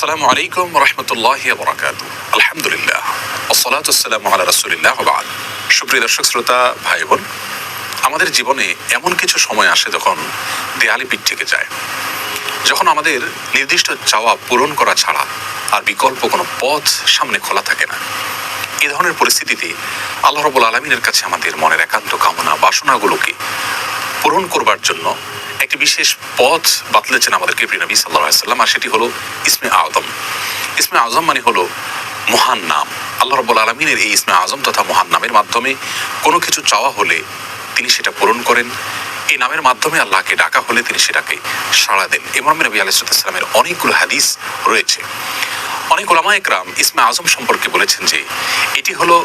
আসসালামু আলাইকুম রহমতুল্লাহ বরাকাত আলহামদুলিল্লাহ। আসসালাতাম আলা রসুলিল্লাহ বাদ। সুপ্রিয় দর্শক, শ্রোতা ভাই বোন আমাদের জীবনে এমন কিছু সময় আসে যখন দেয়ালে পিঠ থেকে যায়। যখন আমাদের নির্দিষ্ট চাওয়া পূরণ করা ছাড়া আর বিকল্প কোনো পথ সামনে খোলা থাকে না। এ ধরনের পরিস্থিতিতে আল্লাহ রবুল আলমিনের কাছে আমাদের মনের একান্ত কামনা, বাসনাগুলোকে পূরণ করবার জন্য একটি বিশেষ পথ বাতলেছেন আমাদেরকে প্রিয় নবী সাল্লাহ আর সেটি হলো ইসমে আজম। ইসমে আজম মানে হলো মহান নাম। আল্লাহ রব্বুল আলমিনের এই ইসমে আজম তথা মহান নামের মাধ্যমে কোনো কিছু চাওয়া হলে তিনি সেটা পূরণ করেন। এই নামের মাধ্যমে আল্লাহকে ডাকা হলে তিনি সেটাকে সাড়া দেন। ইমাম নবী আলাইসালামের অনেকগুলো হাদিস রয়েছে। অনেক ওলামা একরাম ইসমে আজম সম্পর্কে বলেছেন যে, এটি হলো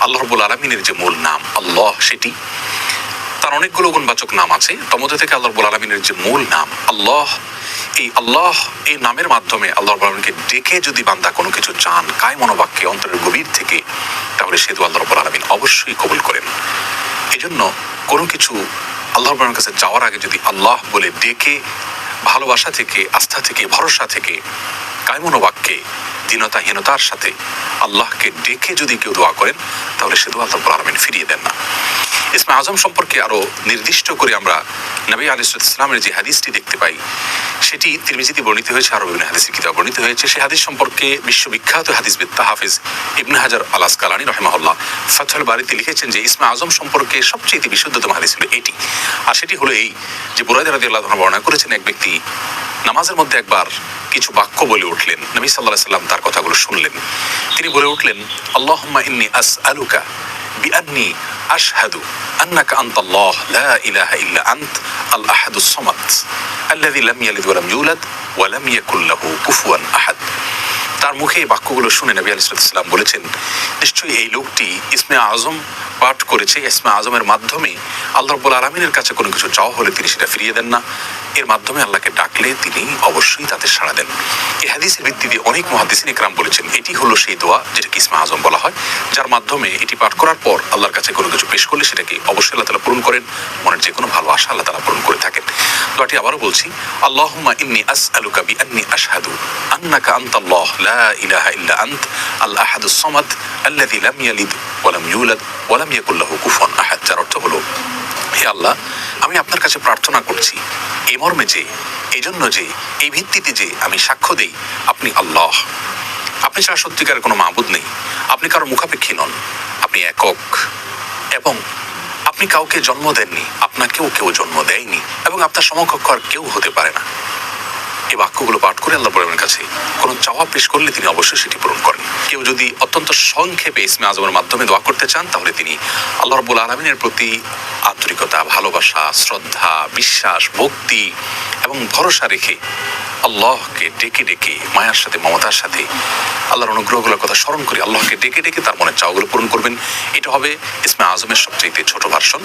আল্লাহ রবুল আলমিনের যে মূল নাম, আল্লাহ সেটি। তার অনেকগুলো গুণবাচক নাম আছে। তার মধ্যে থেকে আল্লাহ রবুল আলমিনের যে মূল নাম, আল্লাহ, এই আল্লাহ, এই নামের মাধ্যমে আল্লাহ রবুল আলমিনকে ডেকে যদি বান্দা কোনো কিছু চান, কায় মনোবাক্যে, অন্তরের গভীর থেকে, তাহলে সেতু আল্লাহ রবুল আলমিন অবশ্যই কবুল করেন। এই জন্য কোনো কিছু আল্লাহ রবুলের কাছে যাওয়ার আগে যদি আল্লাহ বলে ডেকে, ভালোবাসা থেকে, আস্থা থেকে, ভরসা থেকে কায়মনোবাক্যে দীনতাহীনতার সাথে আল্লাহকে ডেকে যদি কেউ দোয়া করেন, তাহলে সে দোয়া আল্লাহ আলমিন ফিরিয়ে দেন না। ইসমা আজম সম্পর্কে আরও নির্দিষ্ট করে আমরা নবী আলী ইসলামের যে হাদিসটি দেখতে পাই, সেটি তিরমিজিতে বর্ণিত হয়েছে আরও বিভিন্ন হাদিসের কিতাব বর্ণিত হয়েছে। সেই হাদিস সম্পর্কে বিশ্ববিখ্যাত হাদিস বিদ্যা হাফিজ ইবনে হাজার আলাস কালানি রহমাহুল্লাহ ফাথল বাড়িতে লিখেছেন যে, ইসমা আজম সম্পর্কে সবচেয়ে বিশুদ্ধতম হাদিস হলো এটি। আর সেটি হলো এই যে, বুরাইদ রাজি আল্লাহ বর্ণনা করেছেন, এক ব্যক্তি নামাজের মধ্যে একবার কিছু বাক্য বলে উঠলেন, নবী সাল্লাহ সাল্লাম তার কথাগুলো শুনলেন। তিনি বলে উঠলেন আল্লাহ ইন্নি আস আলুকা বিআন্নি আশহাদু আন্নাকা আনতা আল্লাহ লা ইলাহা ইল্লা আন্ত আল আহাদু সামাদ আল্লাযী লাম ইয়ালিদ ওয়া লাম ইউলাদ ওয়া লাম ইয়াকুল লাহু কুফুয়ান আহাদ তার মুখে এই বাক্যগুলো শুনে নবী আলাইসালাম বলেছেন, নিশ্চয়ই এই লোকটি ইসমে আজম পাঠ করেছে এসমা আজমের মাধ্যমে, আল্লাহ রব্বুল আলমিনের কাছে কোনো কিছু চাওয়া হলে তিনি সেটা ফিরিয়ে দেন না। এর মাধ্যমে আল্লাহকে ডাকলে তিনি অবশ্যই তাতে সাড়া দেন। এই হাদিসের ভিত্তিতে অনেক মহাদিসিন ইকরাম বলেছেন, এটি হলো সেই দোয়া যেটাকে ইসমা আজম বলা হয়, যার মাধ্যমে এটি পাঠ করার পর আল্লাহর কাছে কোনো কিছু পেশ করলে সেটাকে অবশ্যই আল্লাহ তালা পূরণ করেন। মনের যে কোনো ভালো আশা আল্লাহ তালা পূরণ করে থাকেন। দোয়াটি আবারও বলছি, আল্লাহুম্মা ইন্নি আস আলুকা বি আন্নি আশহাদু আন্নাকা আনতাল্লাহ, লা ইলাহা ইল্লা আন্ত, আল আহাদুস সামাদ, আল্লাযী লাম ইয়ালিদ ওয়া লাম ইউলাদ ওয়া লাম ইয়াকুল লাহু কুফুয়ান আহাদ। যার অর্থ হলো, হে আল্লাহ, আমি আপনার কাছে প্রার্থনা করছি, এই মর্মে যে, এই জন্য যে, এই ভিত্তিতে যে আমি সাক্ষ্য দেই, আপনি আল্লাহ। আপনি ছাড়া সত্যিকারের কোনো মাহবুদ নেই। আপনি কারও মুখাপেক্ষী নন। আপনি একক এবং আপনি কাউকে জন্ম দেননি, আপনাকেও কেউ জন্ম দেয়নি এবং আপনার সমকক্ষ আর কেউ হতে পারে না। এই বাক্যগুলো পাঠ করে আল্লাহ বলের কাছে, কোনো চাওয়া পেশ করলে তিনি অবশ্যই সেটি পূরণ করেন। কেউ যদি অত্যন্ত সংক্ষেপে ইসমে আজমের মাধ্যমে দোয়া করতে চান, তাহলে তিনি আল্লাহ রব্বুল আলমিনের প্রতি আন্তরিকতা, ভালোবাসা, শ্রদ্ধা, বিশ্বাস, ভক্তি এবং ভরসা রেখে আল্লাহকে ডেকে ডেকে মায়ার সাথে, মমতার সাথে আল্লাহর অনুগ্রহগুলোর কথা স্মরণ করে আল্লাহকে ডেকে ডেকে তার মনের চাওয়াগুলো পূরণ করবেন। এটা হবে ইসমা আজমের সবচেয়ে ছোট ভার্সন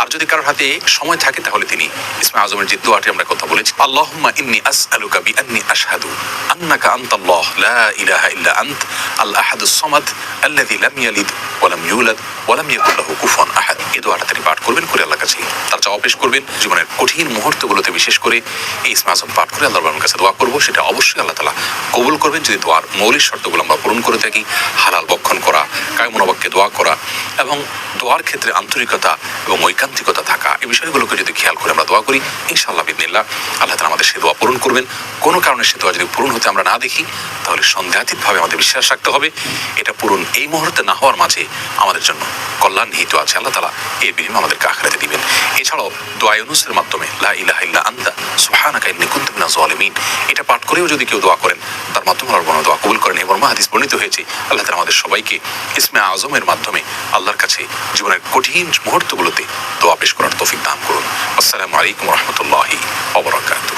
আর যদি কারোর হাতে সময় থাকে তাহলে তিনি ইসমা আজমের যে দোয়াটি আমরা কথা বলেছি, আল্লাহুম্মা ইন্নি আসআলুকা বিআন্নি আশহাদু আন্নাকা আনতাল্লাহ লা ইলাহা ইল্লা আন্ত আল আহাদুস সামাদ আল্লাযী লাম ইয়ালিদ ওয়া লাম ইউলাদ ওয়া লাম ইয়াকুল লাহু কুফুয়ান আহাদ। এই দোয়াটা তিনি পাঠ করবেন, করে আল্লাহ কাছে চাওয়া পেশ করবেন। জীবনের কঠিন মুহূর্তগুলোতে বিশেষ করে এই ইসমা পাঠ করে আল্লাহর কাছে দোয়া করব। সেটা অবশ্যই আল্লাহ তালা কবুল করবেন। যদি দোয়ার মৌলিক শর্তগুলো আমরা পূরণ করে থাকি, হালাল বক্ষণ করা কায় মনোবাক্যে দোয়া করা এবং দোয়ার ক্ষেত্রে আন্তরিকতা এবং ঐকান্তিকতা থাকা, এই বিষয়গুলোকে যদি খেয়াল করে আমরা দোয়া করি, ইনশাআল্লাহ বিদিনিল্লাহ আল্লাহ তালা আমাদের সে দোয়া পূরণ করবেন। কোনো কারণে সে দোয়া যদি পূরণ হতে আমরা না দেখি, তাহলে সন্দেহাতীতভাবে আমাদের বিশ্বাস রাখতে হবে। এটা পূরণ এই মুহূর্তে না হওয়ার মাঝে আমাদের জন্য কল্যাণ নিহিত আছে। আল্লাহ তালা এই বিনিময় আমাদেরকে আখড়াতে দিবেন। এছাড়াও দোয়া ইউনুসের মাধ্যমে, লা ইলাহা ইল্লা আন্তা, সুবহানাকা ইন্নী কুনতু মিনাজ জালিমিন। এটা পাঠ করেও যদি কেউ দোয়া করেন, তার মাধ্যমে আল্লাহ দোয়া কবুল করেন। এবং হাদিস বর্ণিত হয়েছে, আল্লাহ তালা আমাদের সবাইকে ইসমে আজমের মাধ্যমে আল্লাহর কাছে জীবনের কঠিন মুহূর্তগুলোতে দোয়া পেশ করার তৌফিক দান করুন। আসসালামু আলাইকুম রহমতুল্লাহি অবরাকাত